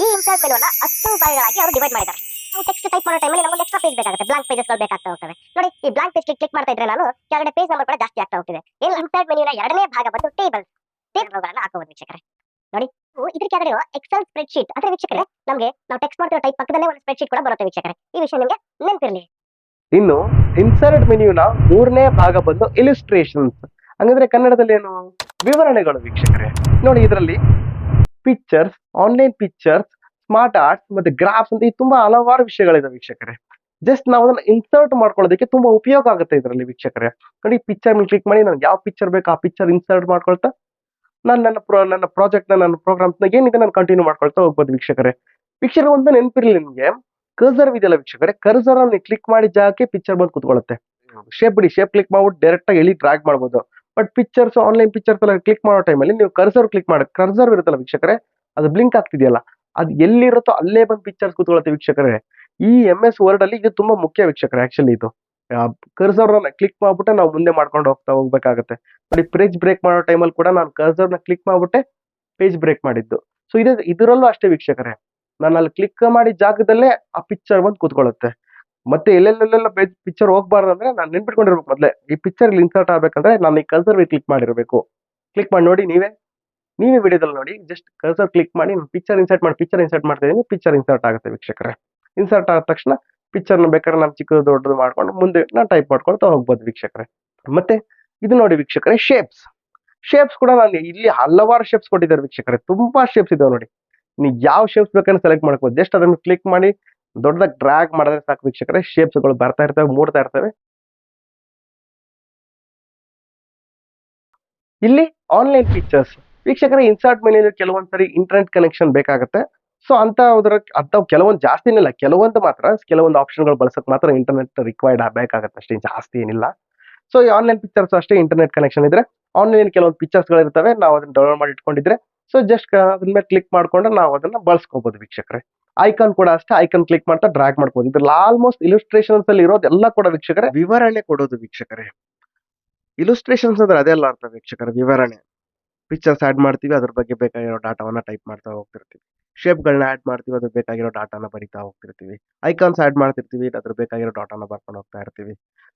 ಈ ಇನ್ಸರ್ಟ್ ಮೆನುವನ್ನ ಹತ್ತು ಭಾಗಗಳಾಗಿ ಅವರು ಡಿವೈಡ್ ಮಾಡಿದ್ದಾರೆ. ನಾವು ಟೆಕ್ಸ್ಟ್ ಟೈಪ್ ಮಾಡೋ ಟೈಮಲ್ಲಿ ನಮಗೆ ಎಕ್ಸ್ಟ್ರಾ ಪೇಜ್ ಬೇಕಾಗುತ್ತೆ. ಬ್ಲಾಂಕ್ ಪೇಜಸ್ ಬೇಕಾಗ್ತಾ ಹೋಗ್ತವೆ. ನೋಡಿ, ಈ ಬ್ಲಾಂಕ್ ಪೇಜ್ ಕ್ಲಿಕ್ ಮಾಡ್ತಾ ಇದ್ರೆ ನಾನು ಕೆಳಗಡೆ ಪೇಜ್ ನಂಬರ್ ಕೂಡ ಜಾಸ್ತಿ ಆಗ್ತಾ ಹೋಗ್ತಿದೆ. ಇಲ್ಲಿ ಇನ್ಸರ್ಟ್ ಮೆನುವಿನ ಎರಡನೇ ಭಾಗ ಬಂದು ಟೇಬಲ್ ಟೇಬಲ್ಗಳನ್ನ ಹಾಕೋದು ವೀಕ್ಷಕರೇ. ನೋಡಿ ಇದ್ರ ಕೆಳಗಡೆ ಎಕ್ಸೆಲ್ ಸ್ಪ್ರೆಡ್ ಶೀಟ್ ಅಂದ್ರೆ ವೀಕ್ಷಕರೇ, ನಮಗೆ ನಾವು ಟೆಕ್ಸ್ಟ್ ಮಾಡ್ತಿರೋ ಟೈಪ್ ಪಕ್ಕದಲ್ಲೇ ಒಂದು ಸ್ಪ್ರೆಡ್ ಶೀಟ್ ಕೂಡ ಬರುತ್ತೆ ವೀಕ್ಷಕರೇ. ಈ ವಿಷಯ ನಿಮಗೆ ನೆನಪಿರಲಿ. ಇನ್ನು ಇನ್ಸರ್ಟ್ ಮೆನ್ಯೂನ ಮೂರನೇ ಭಾಗ ಬಂದು ಇಲಿಸ್ಟ್ರೇಷನ್ಸ್ ಹಂಗಂದ್ರೆ ಕನ್ನಡದಲ್ಲಿ ಏನು ವಿವರಣೆಗಳು ವೀಕ್ಷಕರೇ. ನೋಡಿ, ಇದರಲ್ಲಿ pictures online pictures smart arts ಮತ್ತೆ ಗ್ರಾಫ್ಸ್ ಅಂತ ಈ ತುಂಬಾ ಹಲವಾರು ವಿಷಯಗಳಿದೆ ವೀಕ್ಷಕರೇ. ಜಸ್ಟ್ ನಾವು ಅದನ್ನ ಇನ್ಸರ್ಟ್ ಮಾಡ್ಕೊಳ್ಳೋದಕ್ಕೆ ತುಂಬಾ ಉಪಯೋಗ ಆಗುತ್ತೆ ಇದರಲ್ಲಿ ವೀಕ್ಷಕರೇ. ನೋಡಿ ಪಿಕ್ಚರ್ ಮೇಲೆ ಕ್ಲಿಕ್ ಮಾಡಿ ನನಗೆ ಯಾವ ಪಿಕ್ಚರ್ ಬೇಕು, ಆ ಪಿಕ್ಚರ್ ಇನ್ಸರ್ಟ್ ಮಾಡ್ಕೊಳ್ತಾ, ನಾನು ನನ್ನ ಪ್ರೋ ನನ್ನ ಪ್ರಾಜೆಕ್ಟ್ ನನ್ನ ಪ್ರೋಗ್ರಾಮ್ಸ್ ಏನಿದೆ ನಾನು ಕಂಟಿನ್ಯೂ ಮಾಡ್ಕೊಳ್ತಾ ಹೋಗ್ಬೋದು ವೀಕ್ಷಕರೇ. ಪಿಕ್ಚರ್ ಒಂದು ನೆನಪಿರಲಿ ನಿಮಗೆ. ಕರ್ಸರ್ ಇದೆಯಲ್ಲ ವೀಕ್ಷಕರೇ. ಕರ್ಸರ್ ಅನ್ನು ಕ್ಲಿಕ್ ಮಾಡಿ ಜಾಗಕ್ಕೆ ಪಿಕ್ಚರ್ ಬಂದು ಕುತ್ಕೊಳ್ಳುತ್ತೆ. ಶೇಪ್ ಬಿಡಿ ಶೇಪ್ ಕ್ಲಿಕ್ ಮಾಡ್ಬಿಟ್ಟು ಡೈರೆಕ್ಟ್ ಆಗಿ ಎಳಿ ಡ್ರಾಗ್ ಮಾಡ್ಬೋದು. ಬಟ್ ಪಿಕ್ಚರ್ಸ್ ಆನ್ಲೈನ್ ಪಿಕ್ಚರ್ಸ್ ಎಲ್ಲ ಕ್ಲಿಕ್ ಮಾಡೋ ಟೈಮಲ್ಲಿ ನೀವು ಕರ್ಸರ್ ಕ್ಲಿಕ್ ಮಾಡಿ. ಕರ್ಸರ್ ಇರುತ್ತಲ್ಲ ವೀಕ್ಷಕರೇ, ಅದು ಬ್ಲಿಂಕ್ ಆಗ್ತಿದೆಯಲ್ಲ. ಅದು ಎಲ್ಲಿರುತ್ತೋ ಅಲ್ಲೇ ಬಂದು ಪಿಕ್ಚರ್ಸ್ ಕೂತ್ಕೊಳ್ಳುತ್ತೆ ವೀಕ್ಷಕರೇ. ಈ ಎಂ ಎಸ್ ವರ್ಡ್ ಅಲ್ಲಿ ಇದು ತುಂಬಾ ಮುಖ್ಯ ವೀಕ್ಷಕರೇ ಆಕ್ಚುಲಿ ಇದು. ಕರ್ಸರ್ ಕ್ಲಿಕ್ ಮಾಡ್ಬಿಟ್ಟೆ ನಾವು ಮುಂದೆ ಮಾಡ್ಕೊಂಡು ಹೋಗ್ತಾ ಹೋಗ್ಬೇಕಾಗತ್ತೆ. ನೋಡಿ ಪೇಜ್ ಬ್ರೇಕ್ ಮಾಡೋ ಟೈಮಲ್ಲಿ ಕೂಡ ನಾನು ಕರ್ಸರ್ನ ಕ್ಲಿಕ್ ಮಾಡ್ಬಿಟ್ಟೆ ಪೇಜ್ ಬ್ರೇಕ್ ಮಾಡಿದ್ದು. ಸೊ ಇದೇ, ಇದರಲ್ಲೂ ಅಷ್ಟೇ ವೀಕ್ಷಕರೇ. ನಾನು ಅಲ್ಲಿ ಕ್ಲಿಕ್ ಮಾಡಿದ ಜಾಗದಲ್ಲೇ ಆ ಪಿಕ್ಚರ್ ಬಂದು ಕೂತ್ಕೊಳ್ಳುತ್ತೆ. ಮತ್ತೆ ಎಲ್ಲೆಲ್ಲೆಲ್ಲ ಪಿಕ್ಚರ್ ಹೋಗ್ಬಾರ್ದು ಅಂದ್ರೆ ನಾನು ನೆನ್ಪಿಟ್ಕೊಂಡಿರ್ಬೇಕು ಮೊದಲೇ. ಈ ಪಿಕ್ಚರ್ ಇನ್ಸರ್ಟ್ ಆಗ್ಬೇಕಂದ್ರೆ ನಾನು ಈ ಕಲ್ಸರ್ ಕ್ಲಿಕ್ ಮಾಡಿರ್ಬೇಕು. ಕ್ಲಿಕ್ ಮಾಡಿ ನೋಡಿ ನೀವೇ. ನೀವೇ ವಿಡಿಯೋದಲ್ಲಿ ನೋಡಿ. ಜಸ್ಟ್ ಕಲ್ಸರ್ ಕ್ಲಿಕ್ ಮಾಡಿ ಪಿಕ್ಚರ್ ಇನ್ಸರ್ಟ್ ಮಾಡಿ ಪಿಕ್ಚರ್ ಇನ್ಸರ್ಟ್ ಮಾಡ್ತಾ ಪಿಕ್ಚರ್ ಇನ್ಸರ್ಟ್ ಆಗುತ್ತೆ ವೀಕ್ಷಕರೇ. ಇನ್ಸರ್ಟ್ ಆದ ತಕ್ಷಣ ಪಿಕ್ಚರ್ನ ಬೇಕಾದ್ರೆ ನಾವು ಚಿಕ್ಕದು ದೊಡ್ಡದು ಮಾಡ್ಕೊಂಡು ಮುಂದೆ ನಾನು ಟೈಪ್ ಮಾಡ್ಕೊಳ್ತಾ ಹೋಗ್ಬೋದು ವೀಕ್ಷಕರೇ. ಮತ್ತೆ ಇದು ನೋಡಿ ವೀಕ್ಷಕರೇ ಶೇಪ್ಸ್ ಶೇಪ್ಸ್ ಕೂಡ ನಾನು ಇಲ್ಲಿ ಹಲವಾರು ಶೇಪ್ಸ್ ಕೊಟ್ಟಿದ್ದಾರೆ ವೀಕ್ಷಕರೇ. ತುಂಬಾ ಶೇಪ್ಸ್ ಇದಾವೆ ನೋಡಿ. ನೀವು ಯಾವ ಶೇಪ್ಸ್ ಬೇಕಂದ್ರೆ ಸೆಲೆಕ್ಟ್ ಮಾಡ್ಕೋಬೋದು. ಜಸ್ಟ್ ಅದನ್ನು ಕ್ಲಿಕ್ ಮಾಡಿ ದೊಡ್ಡದಾಗಿ ಡ್ರ್ಯಾಗ್ ಮಾಡಿದ್ರೆ ಸಾಕು ವೀಕ್ಷಕರೇ ಶೇಪ್ಸ್ಗಳು ಬರ್ತಾ ಇರ್ತವೆ, ಮೂಡ್ತಾ ಇರ್ತವೆ. ಇಲ್ಲಿ ಆನ್ಲೈನ್ ಪಿಕ್ಚರ್ಸ್ ವೀಕ್ಷಕರೇ ಇನ್ಸರ್ಟ್ ಮೆನ್ಯೂ ಕೆಲವೊಂದ್ಸರಿ ಇಂಟರ್ನೆಟ್ ಕನೆಕ್ಷನ್ ಬೇಕಾಗುತ್ತೆ. ಸೊ ಅಂತ ಅಂಥವು ಕೆಲವೊಂದು ಜಾಸ್ತಿ ಇಲ್ಲ ಕೆಲವೊಂದು ಮಾತ್ರ, ಕೆಲವೊಂದು ಆಪ್ಷನ್ಗಳು ಬಳಸಕ್ ಮಾತ್ರ ಇಂಟರ್ನೆಟ್ ರಿಕ್ವೈರ್ಡ್ ಬೇಕಾಗುತ್ತೆ, ಅಷ್ಟೇ ಜಾಸ್ತಿ ಏನಿಲ್ಲ. ಸೊ ಈ ಆನ್ಲೈನ್ ಪಿಕ್ಚರ್ಸ್ ಅಷ್ಟೇ ಇಂಟರ್ನೆಟ್ ಕನೆಕ್ಷನ್ ಇದ್ರೆ ಆನ್ಲೈನ್ ಕೆಲವೊಂದು ಪಿಕ್ಚರ್ಸ್ಗಳು ಇರ್ತವೆ, ನಾವು ಅದನ್ನ ಡೌನ್ಲೋಡ್ ಮಾಡಿ ಇಟ್ಕೊಂಡಿದ್ರೆ ಸೊ ಜಸ್ಟ್ ಅದ್ರ ಮೇಲೆ ಕ್ಲಿಕ್ ಮಾಡ್ಕೊಂಡು ನಾವು ಅದನ್ನ ಬಳಸ್ಕೋಬಹುದು ವೀಕ್ಷಕರೇ. ಐಕಾನ್ ಕೂಡ ಅಷ್ಟೇ ಐಕಾನ್ ಕ್ಲಿಕ್ ಮಾಡ್ತಾ ಡ್ರಾಗ್ ಮಾಡ್ಬೋದು. ಇದ್ರಲ್ಲಿ ಆಲ್ಮೋಸ್ಟ್ ಇಲಿಸ್ಟ್ರೇಷನ್ಸ್ ಅಲ್ಲಿ ಇರೋದೆಲ್ಲ ಕೂಡ ವೀಕ್ಷಕರೇ ವಿವರಣೆ ಕೊಡೋದು ವೀಕ್ಷಕರೇ. ಇಲಿಸ್ಟ್ರೇಷನ್ಸ್ ಅಂದ್ರೆ ಅದೆಲ್ಲ ಅರ್ಥ ವೀಕ್ಷಕರೇ, ವಿವರಣೆ. ಪಿಕ್ಚರ್ಸ್ ಆಡ್ ಮಾಡ್ತೀವಿ, ಅದ್ರ ಬಗ್ಗೆ ಬೇಕಾಗಿರೋ ಡಾಟಾವನ್ನ ಟೈಪ್ ಮಾಡ್ತಾ ಹೋಗ್ತಿರ್ತೀವಿ. ಶೇಪ್ಗಳನ್ನ ಆಡ್ ಮಾಡ್ತೀವಿ, ಅದ್ರ ಬೇಕಾಗಿರೋ ಡಾಟಾನ ಬರಿತಾ ಹೋಗ್ತಿರ್ತೀವಿ. ಐಕಾನ್ಸ್ ಆಡ್ ಮಾಡ್ತಿರ್ತೀವಿ, ಅದ್ರ ಬೇಕಾಗಿರೋ ಡಾಟಾನ ಬರ್ಕೊಂಡು ಹೋಗ್ತಾ ಇರ್ತೀವಿ.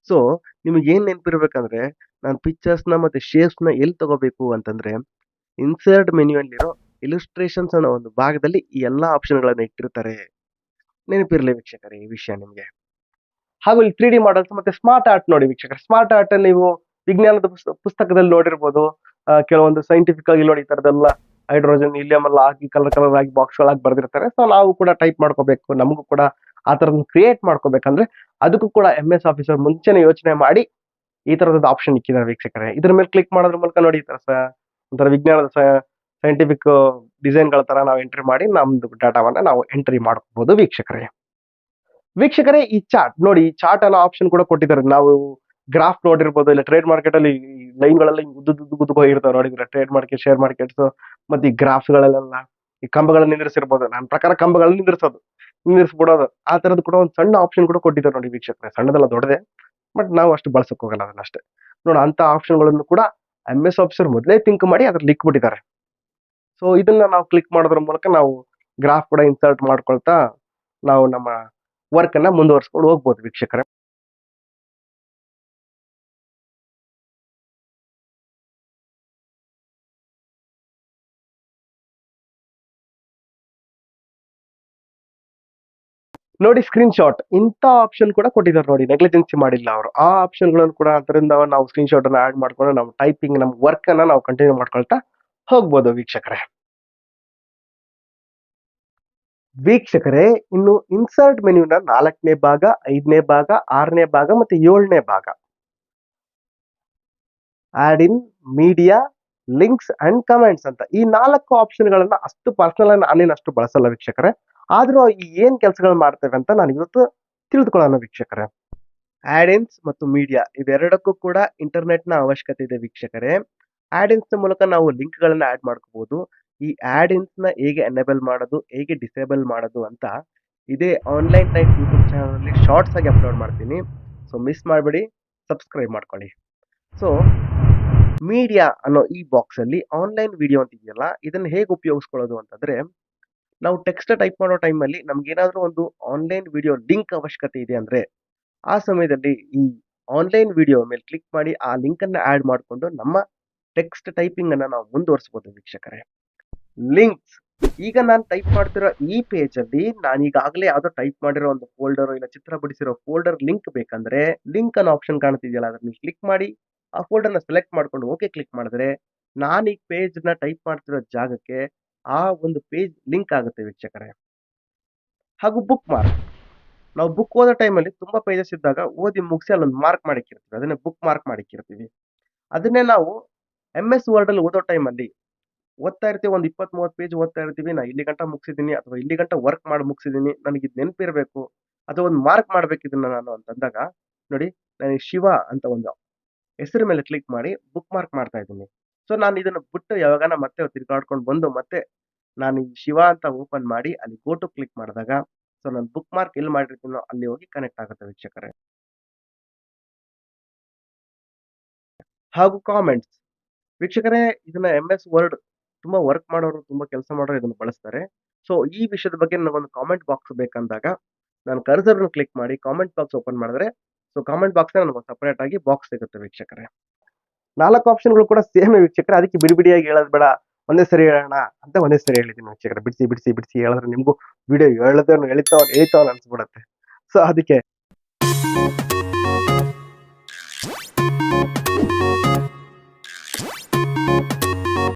ಸೊ ನಿಮ್ಗೆ ಏನ್ ನೆನಪಿರ್ಬೇಕಂದ್ರೆ, ನಾನು ಪಿಕ್ಚರ್ಸ್ನ ಮತ್ತೆ ಶೇಪ್ಸ್ನ ಎಲ್ಲಿ ತಗೋಬೇಕು ಅಂತಂದ್ರೆ ಇನ್ಸರ್ಟ್ ಮೆನ್ಯೂಯಲ್ಲಿರೋ ಇಲಿಸ್ಟ್ರೇಷನ್ಸ್ ಅನ್ನೋ ಒಂದು ಭಾಗದಲ್ಲಿ ಈ ಎಲ್ಲಾ ಆಪ್ಷನ್ಗಳನ್ನ ಇಟ್ಟಿರ್ತಾರೆ. ನೆನಪಿರ್ಲಿ ವೀಕ್ಷಕರೇ ಈ ವಿಷಯ ನಿಮ್ಗೆ. ಹಾಗೂ ಇಲ್ಲಿ ತ್ರೀ ಡಿ ಮಾಡಲ್ಸ್ ಮತ್ತೆ ಸ್ಮಾರ್ಟ್ ಆರ್ಟ್ ನೋಡಿ ವೀಕ್ಷಕರೇ. ಸ್ಮಾರ್ಟ್ ಆರ್ಟ್ ಅಲ್ಲಿ ನೀವು ವಿಜ್ಞಾನದ ಪುಸ್ತ- ಪುಸ್ತಕದಲ್ಲಿ ನೋಡಿರ್ಬೋದು. ಕೆಲವೊಂದು ಸೈಂಟಿಫಿಕ್ ಆಗಿ ನೋಡಿ ಈ ತರದೆಲ್ಲ ಹೈಡ್ರೋಜನ್ ಇಲಿಯಂ ಎಲ್ಲ ಹಾಕಿ ಕಲರ್ ಕಲರ್ ಆಗಿ ಬಾಕ್ಸ್ ಗಳಾಗಿ ಬರ್ದಿರ್ತಾರೆ. ಸೊ ನಾವು ಕೂಡ ಟೈಪ್ ಮಾಡ್ಕೋಬೇಕು. ನಮಗೂ ಕೂಡ ಆ ತರದ್ ಕ್ರಿಯೇಟ್ ಮಾಡ್ಕೋಬೇಕಂದ್ರೆ ಅದಕ್ಕೂ ಕೂಡ ಎಂ ಎಸ್ ಆಫೀಸರ್ ಮುಂಚೆನೆ ಯೋಚನೆ ಮಾಡಿ ಈ ತರದೊಂದು ಆಪ್ಷನ್ ಇಕ್ಕಿದ್ದಾರೆ ವೀಕ್ಷಕರೇ. ಇದ್ರ ಮೇಲೆ ಕ್ಲಿಕ್ ಮಾಡೋದ್ರ ಮೂಲಕ ನೋಡಿ ಈ ತರ ಒಂಥರ ವಿಜ್ಞಾನದ ಸೈಂಟಿಫಿಕ್ ಡಿಸೈನ್ಗಳ ತರ ನಾವು ಎಂಟ್ರಿ ಮಾಡಿ ನಮ್ದು ಡಾಟಾವನ್ನ ನಾವು ಎಂಟ್ರಿ ಮಾಡ್ಕೋಬಹುದು ವೀಕ್ಷಕರೇ. ವೀಕ್ಷಕರೇ, ಈ ಚಾರ್ಟ್ ನೋಡಿ, ಈ ಚಾರ್ಟ್ ಅನ್ನೋ ಆಪ್ಷನ್ ಕೂಡ ಕೊಟ್ಟಿದ್ದಾರೆ. ನಾವು ಗ್ರಾಫ್ ನೋಡಿರ್ಬೋದು, ಇಲ್ಲ ಟ್ರೇಡ್ ಮಾರ್ಕೆಟ್ ಅಲ್ಲಿ ಲೈನ್ ಗಳೆಲ್ಲ ಉದ್ದು ಉದ್ದು ಉದ್ದು ಹೋಗಿರ್ತಾವೆ ನೋಡಿದ್ರೆ ಟ್ರೇಡ್ ಮಾರ್ಕೆಟ್ ಶೇರ್ ಮಾರ್ಕೆಟ್ಸ್ ಮತ್ತೆ ಈ ಗ್ರಾಫ್ ಗಳಲ್ಲೆಲ್ಲ ಈ ಕಂಬಗಳನ್ನ ನಿಂದಿರಿಸಿರ್ಬೋದು. ನನ್ನ ಪ್ರಕಾರ ಕಂಬಗಳನ್ನ ನಿಂದಿರ್ಸೋದು, ನಿಂದಿರಿಸ್ಬಿಡೋದು. ಆ ತರದ್ ಕೂಡ ಒಂದು ಸಣ್ಣ ಆಪ್ಷನ್ ಕೂಡ ಕೊಟ್ಟಿದ್ದಾರೆ ನೋಡಿ ವೀಕ್ಷಕರೇ. ಸಣ್ಣದಲ್ಲ ದೊಡ್ಡದೆ ಬಟ್ ನಾವು ಅಷ್ಟು ಬಳಸಕ್ ಹೋಗಲ್ಲ ಅದನ್ನ ಅಷ್ಟೇ. ನೋಡಿ ಅಂತ ಆಪ್ಷನ್ಗಳನ್ನು ಕೂಡ ಎಂ ಎಸ್ ಆಫೀಸರ್ ಮೊದಲೇ ಥಿಂಕ್ ಮಾಡಿ ಅದ್ರಲ್ಲಿ ಇಕ್ಬಿಟ್ಟಿದ್ದಾರೆ. ಸೊ ಇದನ್ನ ನಾವು ಕ್ಲಿಕ್ ಮಾಡೋದ್ರ ಮೂಲಕ ನಾವು ಗ್ರಾಫ್ ಕೂಡ ಇನ್ಸರ್ಟ್ ಮಾಡ್ಕೊಳ್ತಾ ನಾವು ನಮ್ಮ ವರ್ಕ್ ಅನ್ನ ಮುಂದುವರ್ಸ್ಕೊಂಡು ಹೋಗ್ಬೋದು ವೀಕ್ಷಕರೇ. ನೋಡಿ ಸ್ಕ್ರೀನ್ ಶಾಟ್ ಇಂಥ ಆಪ್ಷನ್ ಕೂಡ ಕೊಟ್ಟಿದ್ದಾರೆ ನೋಡಿ ನೆಗ್ಲಿಜೆನ್ಸಿ ಮಾಡಿಲ್ಲ ಅವರು. ಆ ಆಪ್ಷನ್ಗಳನ್ನು ಕೂಡ ಅದರಿಂದ ನಾವು ಸ್ಕ್ರೀನ್ ಶಾಟ್ ಅನ್ನ ಆಡ್ ಮಾಡ್ಕೊಂಡು ನಾವು ಟೈಪಿಂಗ್ ನಮ್ಮ ವರ್ಕ್ ಅನ್ನ ನಾವು ಕಂಟಿನ್ಯೂ ಮಾಡ್ಕೊಳ್ತಾ ಹೋಗ್ಬೋದು ವೀಕ್ಷಕರೇ. ವೀಕ್ಷಕರೇ, ಇನ್ನು ಇನ್ಸರ್ಟ್ ಮೆನ್ಯೂನ ನಾಲ್ಕನೇ ಭಾಗ, ಐದನೇ ಭಾಗ, ಆರನೇ ಭಾಗ ಮತ್ತೆ ಏಳನೇ ಭಾಗ. Add in media links and comments ಅಂತ. ಈ ನಾಲ್ಕು ಆಪ್ಷನ್ ಗಳನ್ನ ಅಷ್ಟು ಪರ್ಸನಲ್ ನಾನೇನು ಅಷ್ಟು ಬಳಸಲ್ಲ ವೀಕ್ಷಕರೇ. ಆದ್ರೂ ಈ ಏನ್ ಕೆಲಸಗಳು ಮಾಡ್ತೇವೆ ಅಂತ ನಾನು ಇವತ್ತು ತಿಳಿದುಕೊಳ್ಳೋಣ ವೀಕ್ಷಕರೇ. ಆಡ್ ಇನ್ಸ್ ಮತ್ತು ಮೀಡಿಯಾ ಇವೆರಡಕ್ಕೂ ಕೂಡ ಇಂಟರ್ನೆಟ್ನ ಅವಶ್ಯಕತೆ ಇದೆ ವೀಕ್ಷಕರೇ. ಆಡಿನ್ಸ್ನ ಮೂಲಕ ನಾವು ಲಿಂಕ್ ಗಳನ್ನ ಆಡ್ ಮಾಡ್ಕೋಬಹುದು ಈ ಆಡಿನ್ಸ್ನ ಹೇಗೆ ಎನೇಬಲ್ ಮಾಡೋದು, ಹೇಗೆ ಡಿಸೇಬಲ್ ಮಾಡೋದು ಅಂತ ಇದೇ online type YouTube channel shorts ಆಗಿ ಅಪ್ಲೋಡ್ ಮಾಡ್ತೀನಿ. ಸೊ ಮಿಸ್ ಮಾಡಬೇಡಿ ಸಬ್ಸ್ಕ್ರೈಬ್ ಮಾಡ್ಕೊಳ್ಳಿ. ಸೊ ಮೀಡಿಯಾ ಅನ್ನೋ ಈ ಬಾಕ್ಸ್ ಅಲ್ಲಿ ಆನ್ಲೈನ್ ವಿಡಿಯೋ ಅಂತ ಇದೆಯಲ್ಲ, ಇದನ್ನ ಹೇಗೆ ಉಪಯೋಗಿಸ್ಕೊಳ್ಳೋದು ಅಂತಂದ್ರೆ, ನಾವು ಟೆಕ್ಸ್ಟ್ ಟೈಪ್ ಮಾಡೋ ಟೈಮಲ್ಲಿ ನಮ್ಗೆ ಏನಾದರೂ ಒಂದು ಆನ್ಲೈನ್ ವಿಡಿಯೋ ಲಿಂಕ್ ಅವಶ್ಯಕತೆ ಇದೆ ಅಂದ್ರೆ, ಆ ಸಮಯದಲ್ಲಿ ಈ ಆನ್ಲೈನ್ ವಿಡಿಯೋ ಮೇಲೆ ಕ್ಲಿಕ್ ಮಾಡಿ ಆ ಲಿಂಕ್ ಅನ್ನ ಆಡ್ ಮಾಡಿಕೊಂಡು ನಮ್ಮ ಟೆಕ್ಸ್ಟ್ ಟೈಪಿಂಗ್ ಅನ್ನ ನಾವು ಮುಂದುವರಿಸಬಹುದು ವೀಕ್ಷಕರೇ. ಲಿಂಕ್ಸ್ ಈಗ ನಾನು ಟೈಪ್ ಮಾಡ್ತಿರೋ ಈ ಪೇಜ್ ಅಲ್ಲಿ ನಾನು ಈಗಾಗಲೇ ಯಾವ್ದೋ ಟೈಪ್ ಮಾಡಿರೋ ಒಂದು ಫೋಲ್ಡರ್ ಇಲ್ಲ ಚಿತ್ರ ಬಿಡಿಸಿರೋ ಫೋಲ್ಡರ್ ಲಿಂಕ್ ಬೇಕಂದ್ರೆ ಲಿಂಕ್ ಅನ್ನೋ ಆಪ್ಷನ್ ಕಾಣ್ತಿದೆಯಲ್ಲ ಅದ್ರ ಕ್ಲಿಕ್ ಮಾಡಿ ಆ ಫೋಲ್ಡರ್ನ ಸೆಲೆಕ್ಟ್ ಮಾಡ್ಕೊಂಡು ಓಕೆ ಕ್ಲಿಕ್ ಮಾಡಿದ್ರೆ ನಾನು ಈ ಪೇಜ್ನ ಟೈಪ್ ಮಾಡ್ತಿರೋ ಜಾಗಕ್ಕೆ ಆ ಒಂದು ಪೇಜ್ ಲಿಂಕ್ ಆಗುತ್ತೆ ವೀಕ್ಷಕರೇ. ಹಾಗೂ ಬುಕ್ ಮಾರ್ಕ್ ನಾವು ಬುಕ್ ಓದೋ ಟೈಮಲ್ಲಿ ತುಂಬಾ ಪೇಜಸ್ ಇದ್ದಾಗ ಓದಿ ಮುಗಿಸಿ ಅಲ್ಲೊಂದು ಮಾರ್ಕ್ ಮಾಡಿಕ್ಕಿರ್ತೀವಿ. ಅದನ್ನೇ ಬುಕ್ ಮಾರ್ಕ್ ಮಾಡಿಕ್ಕಿರ್ತೀವಿ. ಅದನ್ನೇ ನಾವು ಎಂ ಎಸ್ ವರ್ಡ್ ಅಲ್ಲಿ ಓದೋ ಟೈಮಲ್ಲಿ ಓದ್ತಾ ಇರ್ತೀವಿ, ಒಂದು ಇಪ್ಪತ್ತ್ ಮೂವತ್ತು ಪೇಜ್ ಓದ್ತಾ ಇರ್ತೀವಿ, ನಾ ಇಲ್ಲಿ ಗಂಟ ಮುಗಿಸಿದ್ದೀನಿ ಅಥವಾ ಇಲ್ಲಿ ಗಂಟ ವರ್ಕ್ ಮಾಡಿ ಮುಗಿಸಿದ್ದೀನಿ, ನನಗೆ ಇದು ನೆನಪಿರಬೇಕು ಅಥವಾ ಒಂದು ಮಾರ್ಕ್ ಮಾಡ್ಬೇಕು ಇದನ್ನ ನಾನು ಅಂತಂದಾಗ, ನೋಡಿ ನನಗೆ ಶಿವ ಅಂತ ಒಂದು ಹೆಸರು ಮೇಲೆ ಕ್ಲಿಕ್ ಮಾಡಿ ಬುಕ್ ಮಾರ್ಕ್ ಮಾಡ್ತಾ ಇದ್ದೀನಿ. ಸೊ ನಾನು ಇದನ್ನು ಬಿಟ್ಟು ಯಾವಾಗನ ಮತ್ತೆ ತಿರ್ಗಾಡ್ಕೊಂಡು ಬಂದು ಮತ್ತೆ ನಾನು ಈ ಶಿವ ಅಂತ ಓಪನ್ ಮಾಡಿ ಅಲ್ಲಿ ಗೋ ಕ್ಲಿಕ್ ಮಾಡಿದಾಗ ಸೊ ನಾನು ಬುಕ್ ಮಾರ್ಕ್ ಎಲ್ಲಿ ಮಾಡಿರ್ತೀನೋ ಅಲ್ಲಿ ಹೋಗಿ ಕನೆಕ್ಟ್ ಆಗುತ್ತೆ ವೀಕ್ಷಕರೇ. ಹಾಗೂ ಕಾಮೆಂಟ್ಸ್ ವೀಕ್ಷಕರೇ, ಇದನ್ನ ಎಂ ಎಸ್ ವರ್ಡ್ ತುಂಬಾ ವರ್ಕ್ ಮಾಡೋರು ತುಂಬಾ ಕೆಲಸ ಮಾಡೋರು ಇದನ್ನ ಬಳಸ್ತಾರೆ. ಸೊ ಈ ವಿಷಯದ ಬಗ್ಗೆ ನನಗೊಂದು ಕಾಮೆಂಟ್ ಬಾಕ್ಸ್ ಬೇಕಂದಾಗ, ನಾನು ಕರ್ಸರ್ ಕ್ಲಿಕ್ ಮಾಡಿ ಕಾಮೆಂಟ್ ಬಾಕ್ಸ್ ಓಪನ್ ಮಾಡಿದ್ರೆ ಸೊ ಕಾಮೆಂಟ್ ಬಾಕ್ಸ್ ನನಗೆ ಸಪರೇಟ್ ಆಗಿ ಬಾಕ್ಸ್ ಸಿಗುತ್ತೆ ವೀಕ್ಷಕರೇ. ನಾಲ್ಕು ಆಪ್ಷನ್ಗಳು ಕೂಡ ಸೇಮ್ ವೀಕ್ಷಕರೇ, ಅದಕ್ಕೆ ಬಿಡಿ ಬಿಡಿಯಾಗಿ ಹೇಳೋದು ಬೇಡ. ಒಂದೇ ಸರಿ ಹೇಳೋಣ ಅಂತ ಒಂದೇ ಸರಿ ಹೇಳಿದ್ದೀನಿ ವೀಕ್ಷಕರೇ. ಬಿಡಿಸಿ ಬಿಡಿಸಿ ಬಿಡಿಸಿ ಹೇಳಿದ್ರೆ ನಿಮಗೂ ವಿಡಿಯೋ ಹೇಳದೇ ಎಳಿತಾವ ಹೇಳ್ತಾವ್ ಅನ್ಸ್ಬಿಡತ್ತೆ. ಸೊ ಅದಕ್ಕೆ